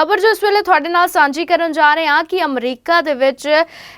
ਖਬਰ ਜੋ ਇਸ ਵੇਲੇ ਤੁਹਾਡੇ ਨਾਲ ਸਾਂਝੀ ਕਰਨ ਜਾ ਰਹੇ ਹਾਂ ਕਿ ਅਮਰੀਕਾ ਦੇ ਵਿੱਚ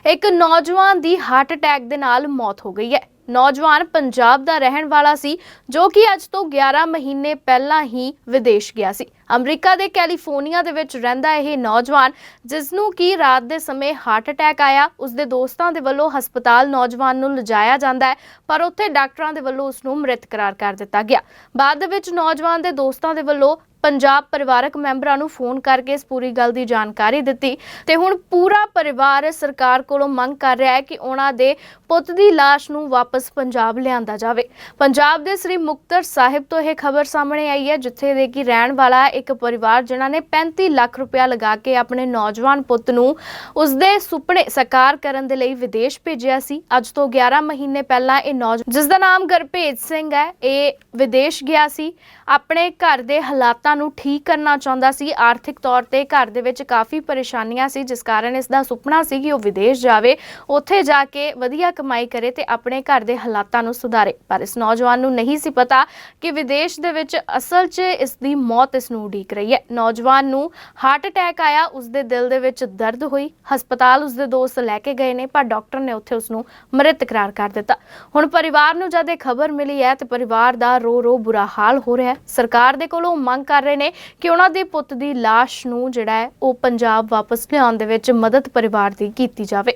ਇੱਕ ਨੌਜਵਾਨ ਦੀ ਹਾਰਟ ਅਟੈਕ ਦੇ ਨਾਲ ਮੌਤ ਹੋ ਗਈ ਹੈ। ਨੌਜਵਾਨ ਪੰਜਾਬ ਦਾ ਰਹਿਣ ਵਾਲਾ ਸੀ, ਜੋ ਕਿ ਅੱਜ ਤੋਂ 11 ਮਹੀਨੇ ਪਹਿਲਾਂ ਹੀ ਵਿਦੇਸ਼ ਗਿਆ ਸੀ। ਅਮਰੀਕਾ ਦੇ ਕੈਲੀਫੋਰਨੀਆ ਦੇ ਵਿੱਚ ਰਹਿੰਦਾ ਇਹ ਨੌਜਵਾਨ ਜਿਸ ਨੂੰ ਕਿ ਰਾਤ ਦੇ ਸਮੇਂ ਹਾਰਟ ਅਟੈਕ ਆਇਆ ਉਸ ਦੇ ਦੋਸਤਾਂ ਦੇ ਵੱਲੋਂ ਹਸਪਤਾਲ ਨੌਜਵਾਨ ਨੂੰ ਲਿਜਾਇਆ ਜਾਂਦਾ ਹੈ, ਪਰ ਉੱਥੇ ਡਾਕਟਰਾਂ ਦੇ ਵੱਲੋਂ ਉਸ ਨੂੰ ਮ੍ਰਿਤ ਕਰਾਰ ਕਰ ਦਿੱਤਾ ਗਿਆ। ਬਾਅਦ ਦੇ ਵਿੱਚ ਨੌਜਵਾਨ ਦੇ ਦੋਸਤਾਂ ਦੇ ਵੱਲੋਂ ਪੰਜਾਬ ਪਰਿਵਾਰਕ ਮੈਂਬਰਾਂ ਨੂੰ ਫੋਨ ਕਰਕੇ ਇਸ ਪੂਰੀ ਗੱਲ ਦੀ ਜਾਣਕਾਰੀ ਦਿੱਤੀ ਤੇ ਹੁਣ ਪੂਰਾ ਪਰਿਵਾਰ ਸਰਕਾਰ ਕੋਲੋਂ ਮੰਗ ਕਰ ਰਿਹਾ ਹੈ ਕਿ ਉਹਨਾਂ ਦੇ ਪੁੱਤ ਦੀ ਲਾਸ਼ ਨੂੰ ਵਾਪਸ ਪੰਜਾਬ ਲਿਆਂਦਾ ਜਾਵੇ। ਪੰਜਾਬ ਦੇ ਸ੍ਰੀ ਮੁਕਤਸਰ ਸਾਹਿਬ ਤੋਂ ਇਹ ਖਬਰ ਸਾਹਮਣੇ ਆਈ ਹੈ, ਜਿੱਥੇ ਦੇ ਕਿ ਰਹਿਣ ਵਾਲਾ ਇੱਕ ਪਰਿਵਾਰ ਜਿਨ੍ਹਾਂ ਨੇ 35 ਲੱਖ ਰੁਪਇਆ ਲਗਾ ਕੇ ਆਪਣੇ ਨੌਜਵਾਨ ਪੁੱਤ ਨੂੰ ਉਸਦੇ ਸੁਪਨੇ ਸਾਕਾਰ ਕਰਨ ਦੇ ਲਈ ਵਿਦੇਸ਼ ਭੇਜਿਆ ਸੀ। ਅੱਜ ਤੋਂ 11 ਮਹੀਨੇ ਪਹਿਲਾਂ ਇਹ ਨੌਜਵਾਨ ਜਿਸ ਦਾ ਨਾਮ ਗੁਰਭੇਜ ਸਿੰਘ ਹੈ, ਇਹ ਵਿਦੇਸ਼ ਗਿਆ ਸੀ। ਆਪਣੇ ਘਰ ਦੇ ਹਾਲਾਤਾਂ ਨੂੰ ਠੀਕ ਕਰਨਾ ਚਾਹੁੰਦਾ ਸੀ। ਆਰਥਿਕ ਤੌਰ ਤੇ ਘਰ ਦੇ ਵਿੱਚ ਕਾਫੀ ਪਰੇਸ਼ਾਨੀਆਂ ਸੀ, ਜਿਸ ਕਾਰਨ ਇਸ ਦਾ ਸੁਪਨਾ ਸੀ ਕਿ ਉਹ ਵਿਦੇਸ਼ ਜਾਵੇ, ਉੱਥੇ ਜਾ ਕੇ ਵਧੀਆ ਕਮਾਈ ਕਰੇ ਤੇ ਆਪਣੇ ਘਰ ਦੇ ਹਾਲਾਤਾਂ ਨੂੰ ਸੁਧਾਰੇ। ਪਰ ਇਸ ਨੌਜਵਾਨ ਨੂੰ ਨਹੀਂ ਸੀ ਪਤਾ ਕਿ ਵਿਦੇਸ਼ ਦੇ ਵਿੱਚ ਅਸਲ 'ਚ ਇਸ ਦੀ ਮੌਤ ਇਸ ਨੂੰ ਉਡੀਕ ਰਹੀ ਹੈ। ਨੌਜਵਾਨ ਨੂੰ ਹਾਰਟ ਅਟੈਕ ਆਇਆ ਉਸ ਦੇ ਦਿਲ ਦੇ ਵਿੱਚ ਦਰਦ ਹੋਈ, ਹਸਪਤਾਲ ਉਸ ਦੇ ਦੋਸਤ ਲੈ ਕੇ ਗਏ ਨੇ, ਪਰ ਡਾਕਟਰ ਨੇ ਉੱਥੇ ਉਸ ਨੂੰ ਮ੍ਰਿਤ ਕਰਾਰ ਕਰ ਦਿੱਤਾ। ਹੁਣ ਪਰਿਵਾਰ ਨੂੰ ਜਦ ਇਹ ਖਬਰ ਮਿਲੀ ਹੈ ਤੇ ਪਰਿਵਾਰ ਦਾ ਰੋ ਰੋ ਬੁਰਾ ਹਾਲ ਹੋ ਰਿਹਾ ਹੈ। ਸਰਕਾਰ ਦੇ ਕੋਲੋਂ ਮੰਗ ਕਰ ਰਹੇ ਨੇ ਕਿ ਉਹਨਾਂ ਦੇ ਪੁੱਤ ਦੀ ਲਾਸ਼ ਨੂੰ ਜਿਹੜਾ ਹੈ ਉਹ ਪੰਜਾਬ ਵਾਪਸ ਲਿਆਉਣ ਦੇ ਵਿੱਚ ਮਦਦ ਪਰਿਵਾਰ ਦੀ ਕੀਤੀ ਜਾਵੇ।